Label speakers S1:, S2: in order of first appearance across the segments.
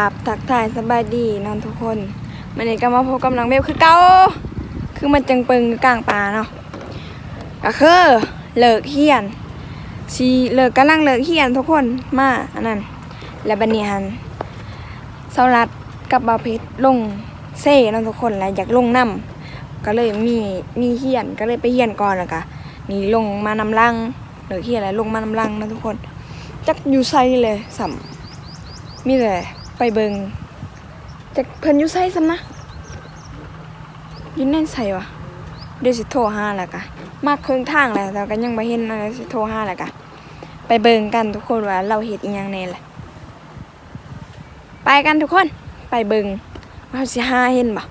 S1: ราบทักทายสบายดีนอนทุกคนวันนี้ก็มาพบกับน้องเบลคือเกาคือมันจังเปิงกลางป่าเนาะก็คือเลิกเฮียนชีเลิกกำลังเลิกเฮียนทุกคนมาอันนั้น แล้วบันนี้หันเสารัดกับบาเพชรลงเซ่นาะทุกคนแล้วอยากลงน้ำก็เลยมีมีเฮียนก็เลยไปเฮียนก่อนแล้วก็นี่ลงมานำลังเลิกเฮียนแล้วลงมานำลังนะทุกคนจักอยู่ไซเลยสัมมีแต่ ไปเบิงจากเพิ่นอยู่ไสซ้ำนะยู่ในไสวะเดี๋ยวสิโทรหาแล้วกะมาครึ่งทางแล้วแต่ก็ยังบ่เห็นอะไรสิโทรหาแล้วกะไปเบิงกันทุกคนว่าเราเฮ็ดอีหยังแน่แหละไปกันทุกคนไปเบิงเราสิหาเห็นบ่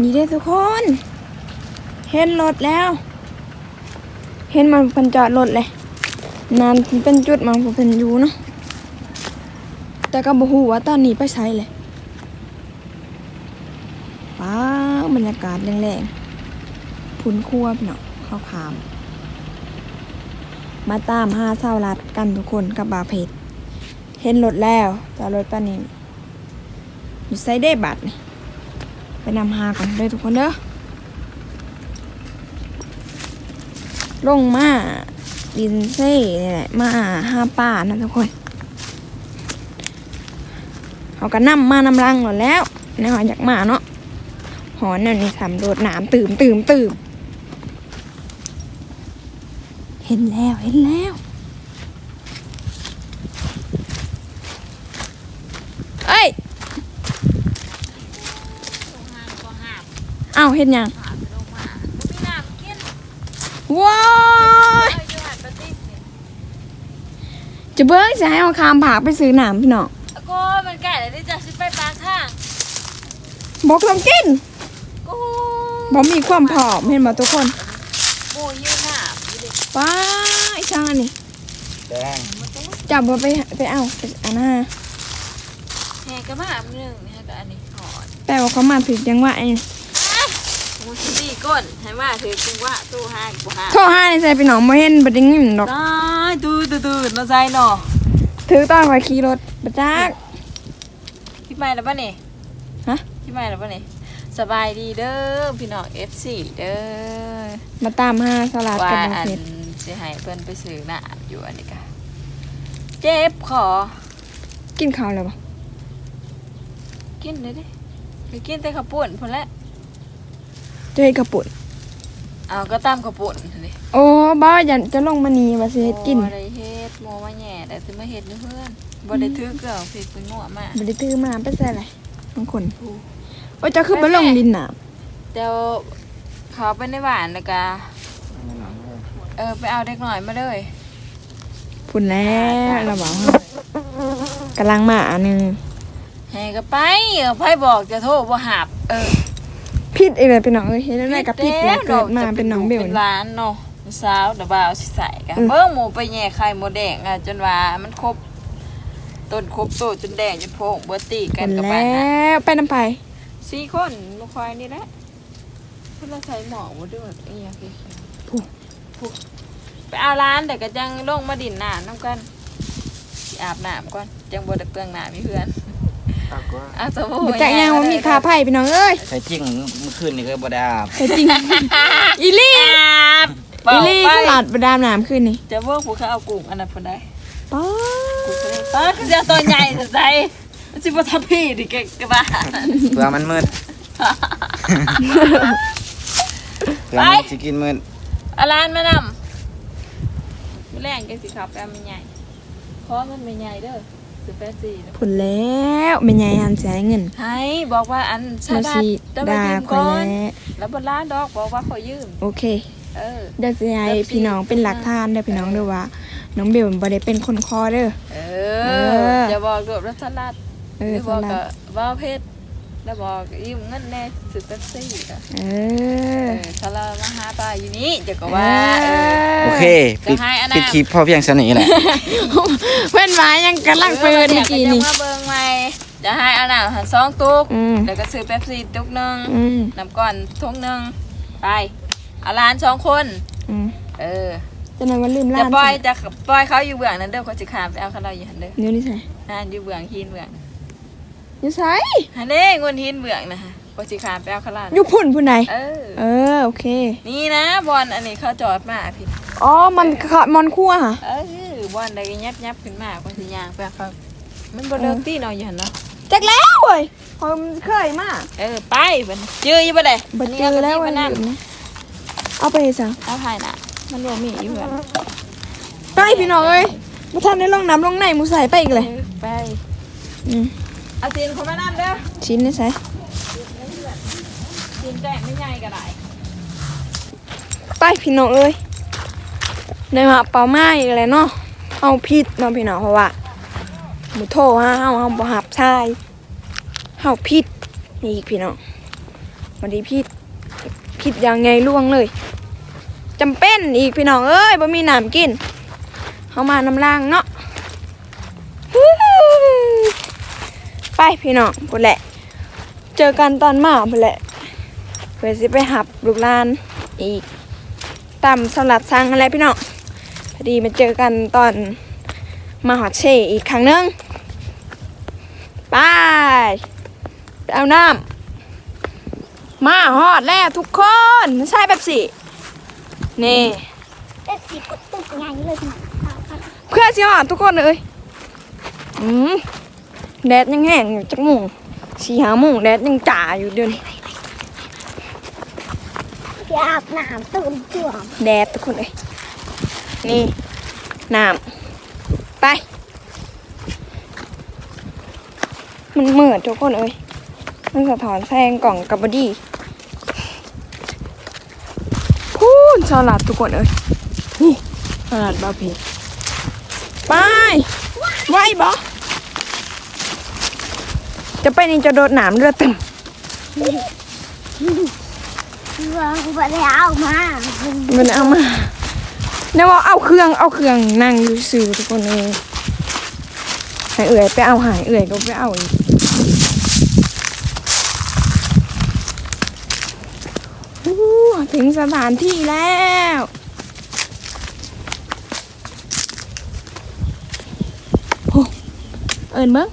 S1: นี่เด้ทุกคน เห็นรถแล้ว เห็นมันเพิ่นจอดรถเลยนานเป็นจุดมันเพิ่นอยู่เนาะ แต่ก็บ่ฮู้ว่าตอนนี้ไปไสเลยว้าวบรรยากาศแรงๆพุนควพี่น้องข้าวขาม มาตามหาเศร้ารัดกันทุกคนกับบาเพชรเห็นรถแล้วจอดรถป้านี้อยู่ไซเด้บัตรไปนำหาก่อนเด้อทุกคนเด้อลงมาดินเซ่นี่แหละมาหาป้านะทุกคน เขาก็นำมานำรังหมดแล้วในหออยากมาเนาะหอนั่นนี่สำรวจน้ำตื่มตื่มตื่มเห็นแล้วเห็นแล้วเอ้ยอ้าวเห็นยังว้ายจะเบิ้งจะให้เอาคามผากไปซื้อหนามพี่น้อง
S2: มันไก่แล้วที่จะชิไปปลาข้าง
S1: บอกลองกิน
S2: กู
S1: บอกมีความผอมเห็นบ่ทุกคน
S2: โมยืนหน้าอยู่ดิ
S1: ว้ายช่างอันนี้
S3: แดง
S1: จับบ่ไปไปเอาไปอันน่ะ
S2: แหกกระมาบหนึ่งแหกกระอันนี้หอด
S1: แต่ว่าเขามาถึงจังหวะไอ้
S2: มูสตี้ก้นให้มาถือจริงว่าตู้ห้างกูห้าง
S1: โทรหาในใจไปหนองบ่เห็นบ่ได้ยินดอก
S2: ตายตู้ตื่นตื่นมาใจเนาะ
S1: ถือตอนข่อยขี่รถบ่จัก
S2: คิดไม่แล้วป่ะนี่
S1: ฮะ
S2: คิดไม่แล้วป่ะนี่สบายดีเด้อพี่น้อง F4 เด้อ
S1: มาตามหาสลัด
S2: ว่า
S1: กับ
S2: อั
S1: บ่
S2: น
S1: เผ็ด
S2: สิให้เพิ่นไปซื้อหน้าอยู่อันนี้กะเจ็บขอ
S1: กินข้าวแล้วบ่
S2: กินเลยดิไปกินแต่ข้าวปุ้นพุ่นแหละ
S1: จะให้กระปุน
S2: เอาก็ตามข้าวปุ้นเลย
S1: โอ้บ่ยันจะลงมานี่ว่าสิเฮ็ดกิน
S2: บ่ได้เฮ็ดโมมาแหย่แต่สิมาเฮ็ดอยู่เพื่อน บ่ได้ถือเกลือผิดเป็นงัวมาก
S1: บ่ได้ถือมาไปใส่อะไรบางคนโอ้ยจะคือบ่ลงดินน่ะ
S2: เดี๋ยวเขาไปในบ้านแล้วก็เออไปเอาเด็กหน่อยมาเลย
S1: พุ่นแล้วเราบอกว่ากำลังมาอันนึง
S2: แห่ก็ไปเออไผบอกจะโทรบ่หับเออ
S1: ผิดอีกแล้วพี่น้องเอ้ยเฮ็ดได้กับผิดแล้วเกิดมาเป็นน้องเบล
S2: เป็น
S1: นี่
S2: ร้านเนาะสาวเดยวบ่าวสิใส่กัน
S1: อืม
S2: เบิ่งหมูไปแหย่ไข่หมูแดงอะจนว่ามันครบ ต้นครบโตจนแดงจนโพงเบิดตีกันกับ
S1: แล
S2: บ้านนะ้
S1: วไปน้ำไผ
S2: สี่คนลูกควายนี่แหละเพื่อนใส่หมอกมาด้วยไอ้ยาเขียวๆผู้ไปเอาร้านแต่ก็จังลงมาดินน้ำน้ำกันสิอาบน้ำก่อนจังบไดเปลืองน้ำมีเพื่อน
S3: ปากว่า
S2: อาสบู่
S1: บ่จักยังว่ามีคาไผ่พี่น้องเอ้ย
S3: ใส่จริงเมื่อคืนนี่ก็บ่ได้อาบ
S1: แต่จริงอีลี่
S2: อาบ
S1: อีลี่
S2: ไป
S1: สลัดบดามน้ำขึ้นนี่
S2: จะเวิร์กผู้เขาเอากุ้งอันนั้นพอได้
S1: ป๊า
S2: กุ้งทะ เลป้าคือจะตัวใหญ่สุดใจมันสิบ่ทับพี่ดิแกกระบา
S3: เพื่อมันมืดเพื่อมันสิกินมืด
S2: เอาร้านมานำมื้อแรงจังสิขับแปมไม่ใหญ่เพราะมันไม่ใหญ่เด้อสิบแปดสี่
S1: ผลแล้วไม่ใหญ่หันเสียเงิน
S2: ให้บอกว่าอันชา
S1: มา
S2: ดา
S1: สิ
S2: จะไป
S1: ด่า
S2: ยืม
S1: คอ
S2: ก่อยน
S1: แล้ว
S2: แล้วบนร้านดอกบอกว่าขอยืม
S1: โอเค
S2: เออ
S1: เดี๋ยวสิให้พี่น้องเป็นหลักฐานเด้อพี่น้องเด้อว่า น้องเบลบ่ได้เป็นคนคอเด้อ
S2: เอ
S1: เอ
S2: อ
S1: อ
S2: อย่าบอกโดดรัชลัด
S1: เอ
S2: ห
S1: อ
S2: รือ
S1: ส
S2: บอก
S1: ลั
S2: กั
S1: ด
S2: บว่าเพชรแล้วบอกยืมเงินแน่สุดเป๊ปซี่อะ
S1: เอ
S2: เอ
S1: อ
S2: อถ้าเรามาหาปลาอยู่นี่เดี๋ยวก็ว่าเออ
S3: โอเคปิด
S2: จะให้อันนั้น
S3: ปิดคลิปพอเพียงสนิทแหละ
S1: เพื่อนหมายังกำลังเปิดเมื่อกี้นี่
S2: เดี๋ยวจะมาเบิ่งใหม่จะให้อันน่ะหันสองตุก
S1: อืม
S2: แล้วก็ซื้อเป๊ปซี่ตุกหนึง
S1: อืม
S2: น้ำก่อนทุงหนึงไปเอาร้านสองคน
S1: อืม
S2: เออ
S1: จะนั้นว่าลืม
S2: จะ
S1: ล้าน
S2: ปล่อยจะปล่อยเขาอยู่เบื้องนั้นเด้อคนสิขามไปเอาเขาเราอยู่หันเด้อ
S1: เดี๋ยวนี้ใส่
S2: นั่นอยู่เบื้องหินเบื้อง
S1: อยู่ใส่
S2: หันเด้งวนหินเบื้องนะฮะคนสิขามไปเอาเขาเรา
S1: อยู่พุ่นพุ่นไหน
S2: เออ
S1: เออโอเค
S2: นี่นะบอลอันนี้เขาจอดมาพี่
S1: อ๋อมันขะมอนคั่วค่ะ
S2: เออบอลได้ยับยับขึ้นมาคนสิย่างไปเอาเขามันบ่เลิกตีเนาะอยู่หันเนาะ
S1: จักแล้วเว้ยผมเคยมา
S2: เออไปบัดเจออยู่บ่ได้
S1: บัดเจอแล้ว
S2: วั
S1: วันน
S2: นั้
S1: นี้
S2: น
S1: นะเอาไปซะ
S2: เอาถ่ายน่ะ มันบ่มีอยู่เพิ่น
S1: ไปพี่น้องเอ้ยมาทันได้ลงน้ำลงในหมูใส่ไปอีกเลย
S2: เออไป
S1: อืม
S2: เอาตีนคนมานํเด้อ
S1: ชิ้นนี่ใส่
S2: ตีนแตกไม่ใหญ่ก็ได้
S1: ไปพี่น้องเอ้ยในมาเป่าไม้อีกแล้วเนาะเอาผิดเนาะพี่น้องเพราะว่าหมูโทรฮะเฮาเฮาบ่หับชายเฮาผิดนี่อีกพี่น้องวันนี้ผิดผิดยังไงล่วงเลย จำเป็นอีกพี่น้องเอ้ยบ่มีน้ำกินเฮามาน้ำล่างเนาะไปพี่น้องพุ่นแหละ เจอกันตอนมาพุ่นแหละเพื่อสิไปหับลูกลานอีกตามสลัดซังอะไรพี่น้องพอดีมาเจอกันตอนมาหอดเชอีกครั้งหนึงไปไปเอาน้ำมาหอดแล้วทุกคนไม่ใช่แบบสิ นี่
S4: เอฟซีกดตึกไงเลยพี่
S1: เพื่อนสิหอดทุกคนเลยอืมแดดยังแห้งอยู่จักโมุงสีหาโมุงแดดยังจ่าอยู่เดี๋ยวนี้
S4: อยากหนามตื่นตัว
S1: แดดทุกคนเลยนี่น้ำไป มันเหมือดทุกคนเอ้ยมันสะท้อนแสงกล่องกับบอดี้ พูนสลัดทุกคนเอ้ยนี่สลัดบ้าเพไปไหวบอจะไปนี่จะโดดหนามเรือเต็ม
S4: วางไปแล้วมา
S1: มันเอามาเนี่ยว่าเอาเครื่องเอาเครื่องนั่งอยู่ซื้อทุกคนเลยให้เอื่อยไปเอาหายเอื่อยก็ไปเอาอีกอู้ ถึงสถานที่แล้ว โอ้เอินเบิ้ง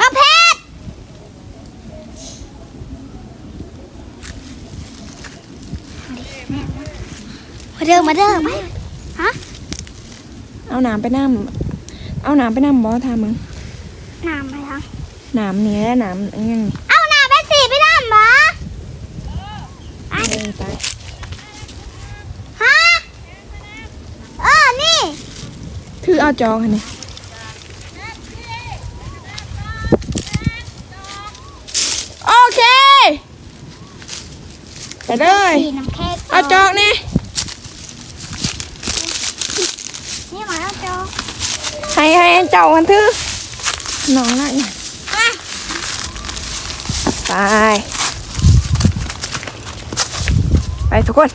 S4: มาเพชรมาเดิมมาเดิมไหม
S1: เอาน้ำไปน้ำเอาน้ำไปน้ำบอทามึง
S4: น้ำไปทาง
S1: น้ำนี่แหละน้ำอันยังนี่
S4: เอาน้ำไปสีไปน้ำบ่
S1: เออไป
S4: ฮะเออนี่
S1: ถือ เอาจอกันนี่โอเคไปเลย
S4: สีน้ำแข็ง
S1: เอาจอกนี่
S4: นี่มาแล้วจอ
S1: ให้ให้เจ้ากันถือน้องนั่น
S4: อะ
S1: ไป ไปทุกคน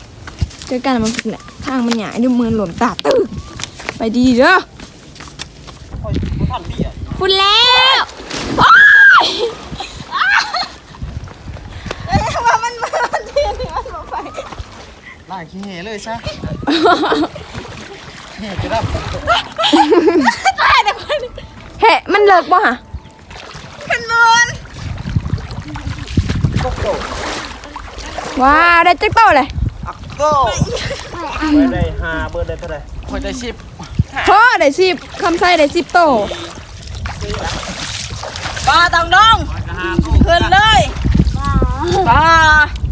S1: เจอกันมันเป็นแหละทางมันใหญ่ดูมือหลวมตาตึกไปดีเด้อ ฝุ่นแล้วโอ๊ย
S3: ลากขี้เหเลยซะเหจะรับ
S1: เฮ้มันเลิกบ่ฮะ
S3: โกโก้
S1: ว้าวได้จักโตเลย
S3: อักโก้
S5: เบอร์ได้ห้าเบอร์ได้เท่าไหร่
S3: คนได้ชิบ
S1: พอได้สิบคำไส้ได้สิบโต
S2: ปลาตังดองขึ้นเลย
S4: ว้าว
S2: ปลา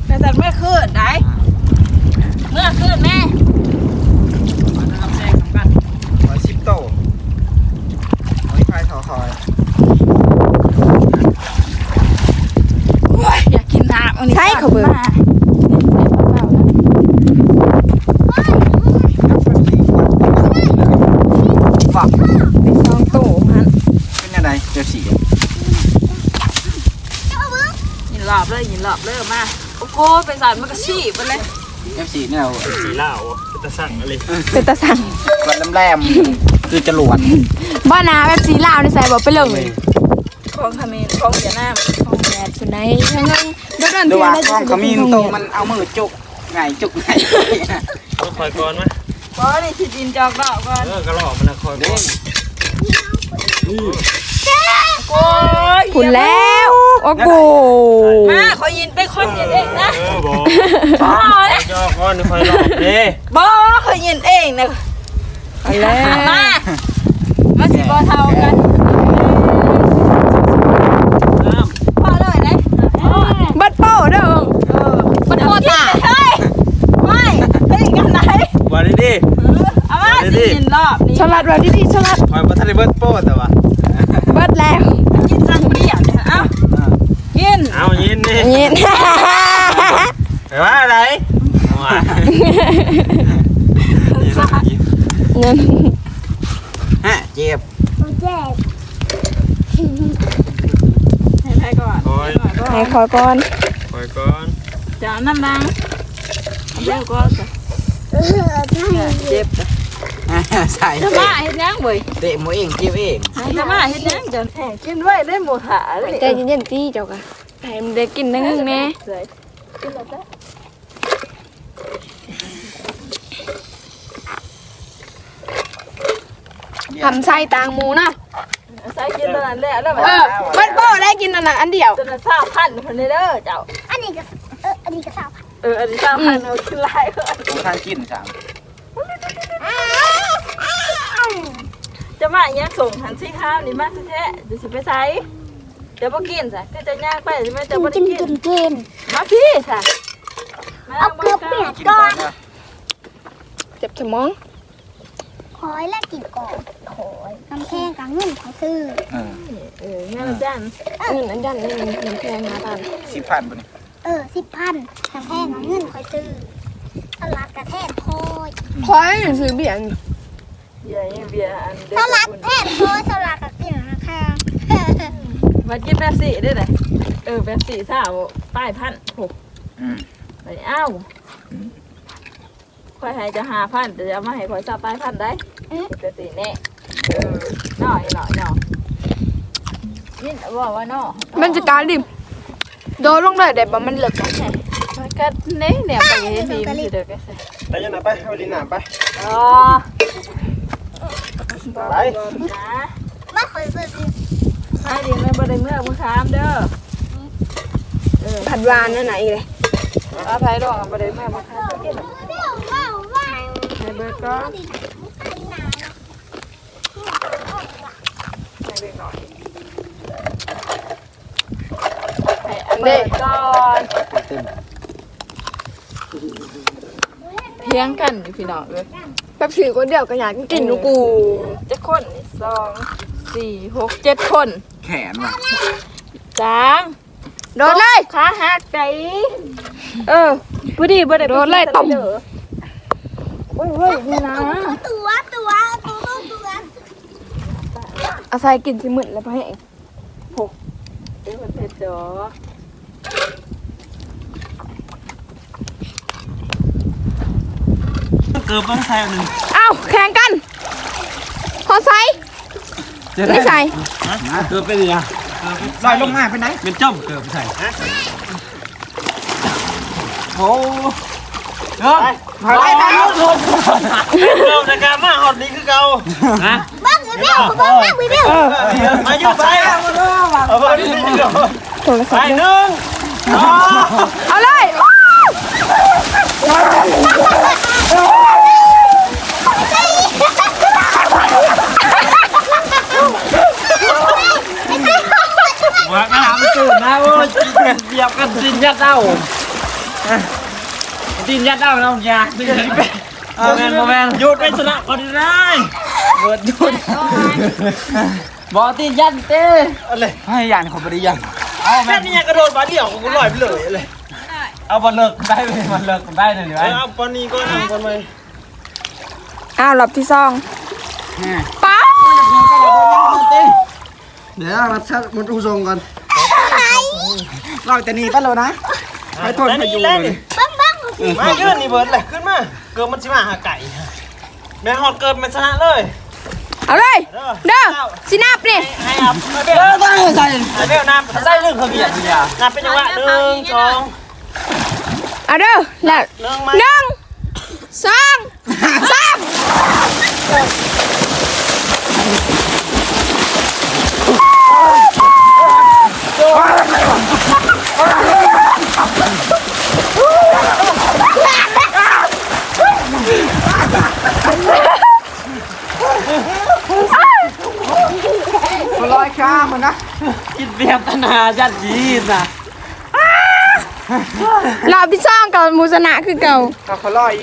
S2: แต่แต่ไม่ขึ้นได้เมื่อขึ้นแม่
S3: ร้อยชิบโตร้อยพายทอคอย
S2: อยากกินน้ำอันนี้
S1: ใช่เขาเบิก
S3: ฝัก
S1: เป็นซองโตมัน
S3: เป็นยังไงเดี๋ยวสี
S2: ยิน หลอบเลยยินหลอบเลยมาโอ้โหไปสานมันก็ฉีบไปเลย
S3: เดี๋ยวสีเนี่ยเอา
S5: สีเหล้าจะสั่งอะไร
S1: เป็นตาสั่ง
S3: วัดแหลมๆคือจรวด
S1: บ้านาแบบสีลาวในใส่บอกไปเลย
S2: ของขมิ้นของเสียน้ำ
S1: ของแดดคนไหนทั้งนั้นเดิน
S3: ดู
S1: เที่ยว
S3: ว่า
S1: ได้
S3: ข้องขมิ้นโตมันเอามือจุกไงจุกไง
S5: ต้องคอยก่อนไหม
S2: บอนี่สิดินจอกดอกก่อน
S5: เออกระหล่อมันนะคอยบ้อง
S2: โอ้ย
S1: ผุนแล้ว โอ้โห
S2: มาขอยินไปคนยินเองนะ
S5: เออบอก
S2: บ่เลย
S5: จอก้อนคอยหลอกเด้
S2: บ่ขอยินเองนะ
S1: เอาแล้ว
S2: มามาสิบ่เท่ากัน
S5: น้ำ
S2: พอเลยนะ
S1: บัดโป้เด้อ
S2: มันโคตรเฮ้ยไม่เป็นกันไหน
S5: วันนี้ดิ
S2: เอามาสิยินรอบนี้
S1: ฉลาดแบบดีๆฉลาด
S3: คอยบัทันได้เบิร์ดโป้แต่ว่า
S1: เบิดแล้ว
S2: กินสังเบียร์เนี่ยเอ้ากิน
S5: เอายินดิ
S1: เย็น
S5: ไปว่าอะไรเอามา
S1: เงิน
S3: ฮะเจ็บ
S4: เจ็บ
S2: ให้ไปก่อน
S5: คอย
S1: ให้ขอก่อน
S5: คอยก่อน
S2: จะเอาน้ำดังเร็วก็จะ
S4: เออใช่
S2: เจ็บจ้ะ
S3: ใส่
S2: จะมาเฮ็ดยังเว้ย
S3: เตะหมูเองเจ็บเอง
S2: จะมาเฮ็ดยังจะแข่งกินไว้ได้หมดหาเลย
S1: ใจเย็นๆตีเจ้ากะให้มันได้กินนึงแม่
S2: เลยกินแล้วจ้ะ
S1: ทำไส้ตางหมูนะ
S2: ใส่กินแล้วนั่นแหละแล้วแบ
S1: เอบอบัดโป้ได้กินอันนั้นอันเดียว
S2: จนเศร้าพันคนนี้เด้อเจ้า
S4: อันนี้ก็เอออันนี้ก็สาว
S2: เอออันนี้เศร้าพันเอาขึ้นไล่เลย
S3: ต้องทานกินสาม
S2: จะมาอย่างส่งหันซี่ข้าวนี่มาแท้ๆเดี๋ยวสิไปใส่เดี๋ยวบ่กินซะก็จะย่างไปใช่ไหมจะบ่ได้
S4: กิน
S2: กิ
S4: กิ
S2: น
S4: นกิน
S2: มาพี่ซะมา
S4: เอาเกลือเปียกก่อน
S1: เจ็บสมอง
S4: คอยและกินก่อนโอยกำแพงกับเงินเขาซื้อ
S3: เออ
S2: เออแม่ละจัน
S1: เงินอันยันนี่มันแพงนะตัน
S3: สิบพันบาท
S4: เออสิบพันกำแพงกับเงินคอยซื้อตลาดกระแทกโพย
S1: ขอให้ซื้อเบียร์
S2: เบียร์ยังเบียร์อันเด็
S4: ตลาดแทกโพยตลาดกระกินราคา
S2: มากินแบบสี่ได้เลยเออแบบสี่สาวป้ายพันโห
S3: อืม
S2: ไปเอ้าค่อยให้จะหาพันแต่จะมาให้ค่อยสับป้ายพันได้ ปกติแน่เออหน่อยหน่อยหน่อยนี่บอกว่าน้อ
S1: มันจะการดิมโดนลงเลยแต่บ่มันเหลือก
S2: ก็เน่เนี่ยไปเห็นดีมันสิเด็กก็ใส่
S5: ไปยังไงไปเอาดินหนาไป
S2: อ๋อ
S5: ไป
S2: นะ
S4: ไม่เคยซื้อ
S2: ให้ดีไม่บ่ได้เมื่อมือค้ามเด้อเออ
S1: ผัดหวานนั่นไหนะอีกเลย
S2: เอาไผดอกบ่ได้เมื่อมือค้ามเด้อ
S4: เดี๋ยวว้าวว้าว
S2: ให้เบิดก่อนให้อัน เบิดก่อนเพียงกันอยู่พี่น้องเลย
S1: แป๊บสิคนเดียวก็อยากกินนูกู
S2: เจ็ดคนนี่สองสี่หกเจ็ดคน
S3: แขนว่ะ
S2: จาง
S1: โดนเลย
S2: ขาหักใจเออพอดีบ่ได้ไป
S1: โดนไล่ตบ
S2: เด้อโอ้ยเฮ้ยนี่นะ
S4: ตัวตัวตัวตัว
S1: อาศัยกินสิหมื่นแล้วพอแห้ง
S2: เดี๋ยวมันเผ็ดดอก
S5: กือบต้องใส่หนึ่ง
S1: เอ้าแข่งกันขอใส่ไม่ใส่
S5: เกือบเป็นยัง
S3: ลอยลงมาไปไหน
S5: เป็นจ้อมเกือบใส่
S3: โอ้เออไปไปไป
S5: เกือบในการมาหอดนี้คือเก่าฮะ
S4: บ้างวิวบ้างบ้างวิว
S5: มาอยู่ไปเอาไปนี่เดี๋ยว
S1: โทร
S5: ไป
S1: ศัพท์
S5: หนึ่งสอง
S1: เอาเลย
S5: ว่ากระหำตื่นนะโอ้ยเหยียบกันดินยัดเต้าดินยัดเต้าเราอย่าดินยัดไปโมแมนโมแมนหยุดไปสละก่อนได้
S3: เบิร์ดยุด
S5: บอกดินยัดเต้
S3: อะไรให้ยันเขาบริยัน
S5: เอาแม่นี่ยังกระโดดบาเดี่ยวกูลอยไปเลยเลย
S3: เอาบอลเลิกได้ไหมบอลเลิกได้เลยไหม
S5: เอาปอนนี้ก็ทำปอนไป
S1: อ้าวรอบที่สองป้า
S3: เดี๋ยวเราชักมันอุทรงก่อน ลอยแต่นี่ไปเลยนะไปทนพายุเลย
S4: บ้างบ้าง
S5: มาขึ้นนี่เบิร์ดเลยขึ้นมาเกิดมันชิมาหาไก่แม่หอดเกิดมันชนะเลย
S1: เอาเลยเด้อสินับนี่
S5: ให้อับเบลตั้งใจเบลน้ำใส่เรื่องเขาเบียดน้ำเป็นยังไงหนึ่งสอง
S1: เอาเด้อแล้ว
S5: หนึ่งมา
S1: หนึ่งสองสาม
S3: ลอยข้ามมันนะ
S5: กินเบียร์ตนายัดยีนน่ะ
S1: รอบที่สองกับมูสนะคือเก่า
S3: เขาเขาลอย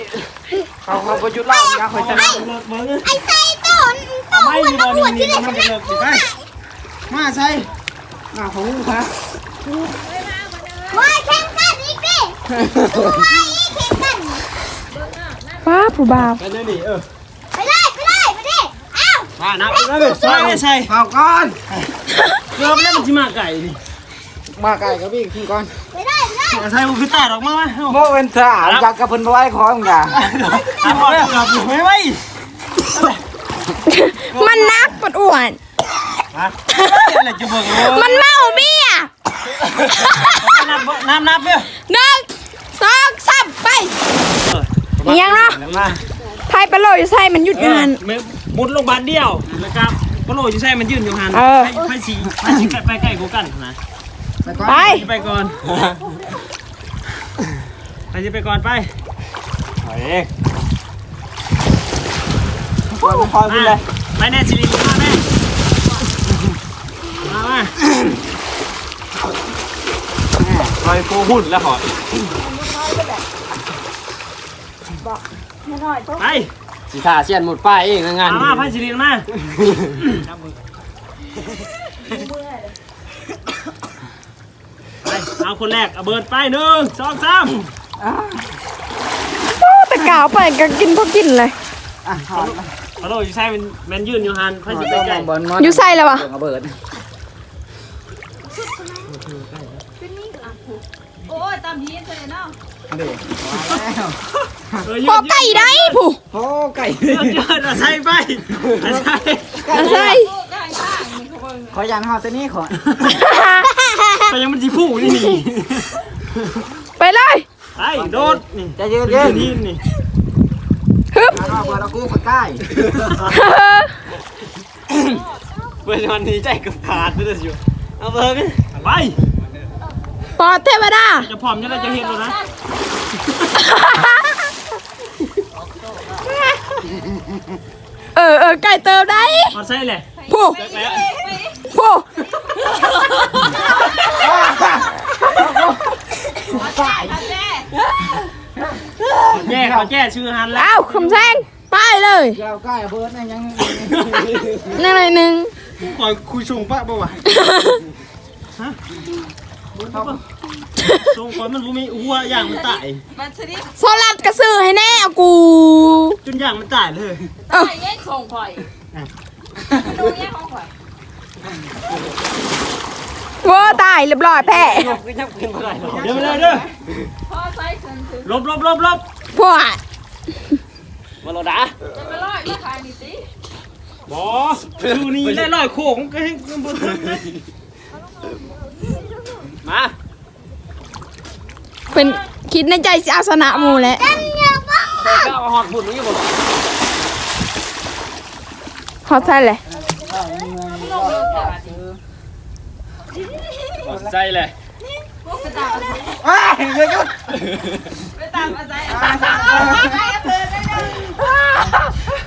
S3: เขาเขาประยุทธ์เล่างนะเขาจะ
S5: เลิกมึง
S4: ไอ้ไส้ต้นต้น
S5: ไม่
S4: มันต้
S5: อ
S4: อง
S5: ล
S4: หัว
S5: น
S4: ที่ไหน
S5: มันจะ
S3: มาใช่ มาของงูครับ
S4: ว่าแข่งกันอีกดิว่าอีกแข่งกัน
S1: ว้าผู้บ่าว
S5: ไปเลยนี่เออ
S4: ไปเลยไปเลยไปดิอ้าว
S5: มานับไปเลยใช่ใช่
S3: เผาก่อน
S5: เกือบแล้วมันจะมาไก่นี่
S3: มาไก่กับพี่ขึ้นก่อน
S4: ไปเลยไปเลย
S5: ใช่บุคือตาดอกมาไหม
S3: โมเวนท่าอยากกับเพิ่นไว้ของอย่า
S5: ทำก่อนเกือบอยู่ไม่ไหว
S1: มันนักมันอ้วน
S5: มาอะไรจะเบิกเลย
S1: มันเมาเบี้ย
S5: นับนับนับเนี่ย
S1: หนึ่งสองสามไปอีหยังเนาะ
S5: มา
S1: ไทยปลาโลอยู่ใส่มันหยุดงาน
S5: มุดลงบาทเดียวนะครับก็โลอยู่ใช่มันยืนอยู่หัน
S1: เออ
S5: ไปสีไปสีไปใกล้กูกันนะ
S1: ไป
S5: ไปก่อนไปสิไปก่อนไปไปเอง
S3: คอยคอยขึ้นเลย
S5: ไปแน่สิริมาแม่มามา คอยโคหุ่นแล้วหอยไป
S6: สีทาเสียนหมดป้ายเองนะงาน
S5: มามาไปสิริมาไปเอาคนแรกเอาเบิร์ดไปหนึ่งสองสาม
S1: โอ้แต่กาวไปก็กินพอกินเลย
S3: อะถอด
S5: ฮัลโหลอยู่ใช่มันแมนยืนอยู่หันไปสิไปใกล้
S3: บอลมอ
S1: อยู่ใส่แล้ววะ
S3: ระเบิด
S2: โอ้ยตามฮีทเลยเนาะ
S3: เด็กแล้ว
S5: เออยื
S1: พอนไก่ได้ผู้
S3: โอ้ไก่
S5: ยืนยืนเอาใส่ไปเอาใส่
S1: เอาใส่
S2: ข้างข้างมึงเขาเบิ่ง
S3: ขอยันหอตัวนี้ขอ
S5: ไปยังมันจีพูนี่นี่
S1: ไปเลย
S5: ไอ้โดดนี่
S3: จะยืน
S5: ยื
S3: ยื
S5: น
S3: น
S5: ยืนนี่
S1: ฮึบ
S3: อ่านว่าเปิดเอากู้คนใกล้
S5: เพื่อนวันนี้ใจกับขาดเลยอยู่เอาเบิร์ดไป
S1: ปอดเทวดา
S5: จะพร้อมจะได้จะเห็นแล้วนะ
S1: เออเออไก่เติมได้
S5: เอาใส่เลย
S1: ผู้
S5: แล้ว
S1: ผู้
S5: แย่เขาแย่ชื่อฮันแล้ว
S1: อ้าวคำแซงไปเลย
S3: เกี่ยวใกล้เบิร์ดนั่นยัง
S1: หนึ่งเลยหนึ่ง
S5: คอยคุยชงปะบ่วะฮะ ชงคอยมันรู้มีหัวอย่างมันตาย
S2: มันชนิด
S1: โซลัดกระสือให้แน่เอากู
S5: จนอย่างมันตายเลย
S1: เอ้า
S2: ไอ้เย็นส่งข่อยดูเนี่ยของข่อย
S1: เวอร์ตายเรียบร้อยแพ้
S5: เดี๋ยวไปเลยเด้อ
S2: พ่อใช้ฉันถึง
S5: ลบลบลบลบ
S1: พวก
S5: มาโลดา
S2: จะไปร้อยมาขายนี่สิ
S5: บอดูนี่ได้ลอยโค้งก็ให้บนทึกเลย มา
S1: เป็นคิดในใจสิเอาชนะหมูแหล้ว
S5: ก็เอาหอดหุ่นนี่บ่
S1: ฮอตใส่เลย
S5: ใจเลย
S2: ไปตามอะไร
S3: อ้าวเฮ้ยยุด
S2: ไปตามอะไรตามอะไรเธอได้เลย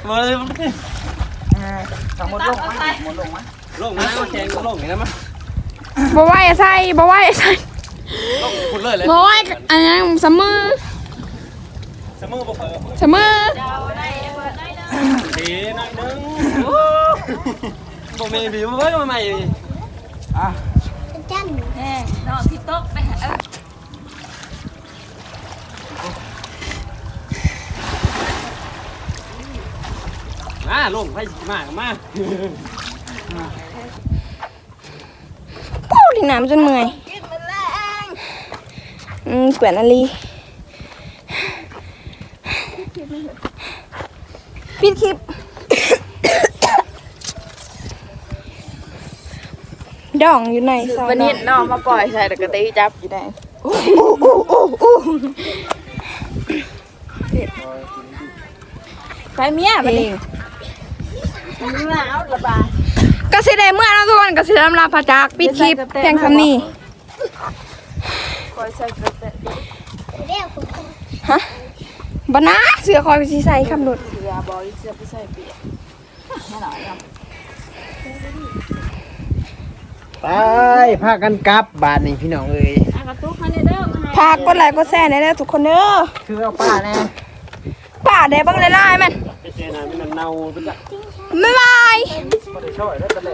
S5: มาเลย
S3: ทั้งหมดลงไหมหมดลงไหม
S5: ลงนะมาแข่งลงอย่างนั้นมั้ย
S1: บ่ไหวใส่บ่ไหวใส่
S5: คุณเลยเลย
S1: บ่ไหวอันนั้นเสมอ
S5: เสมอบ่เปิด
S1: เสมอ
S2: เอาได้เปิดได้เลย
S5: ดีหน่อยนึงบ่มีบีบ่ไว้มาใหม่
S3: อะ
S4: จัน
S2: แน่นอนที่โต๊ะไปหา
S5: มาลงไปมามา
S1: ปูดิ น้ำจนเมื่อยอืมเปลี่ยนอะไรปิดคลิป ดองอยู่ในซอย
S2: วันนี้น้องมาปล่อยใส่ตะกะตีจับอยู่ได้
S1: ก
S2: ไปเมีย
S1: เพ
S2: บัด
S1: ล
S2: นี้
S1: ง
S2: มันมาเอาระบาย
S1: ก็สิได้เมื่อนะทุกคนก็สิได้ลำลาพระจากปิดคลิปเพียงคำนี้
S2: คอยใส่กระเตะ
S4: เรียกคุณ
S1: ฮะบนะเสือคอยสิใส่คำหนุด
S2: เสือบอยเสือไปใส่เปียกไม่หน่อยอะ
S5: ไปพากันกลับบาทนี่พี่น้องเอ้ย
S2: อะกระตุกให้เด้อมาให้
S1: พากกดไลค์กดแชร์ในเด้อทุกคนเด้อ
S5: คือเอาป้าแน่
S1: ป่าได้บ้างเลยล่ะมัน
S5: ไปเจอหน่อยมันเน่าไปจ้ะ
S1: บ๊ายบาย
S5: ไม่ได้ช่วยแล้วตะเล่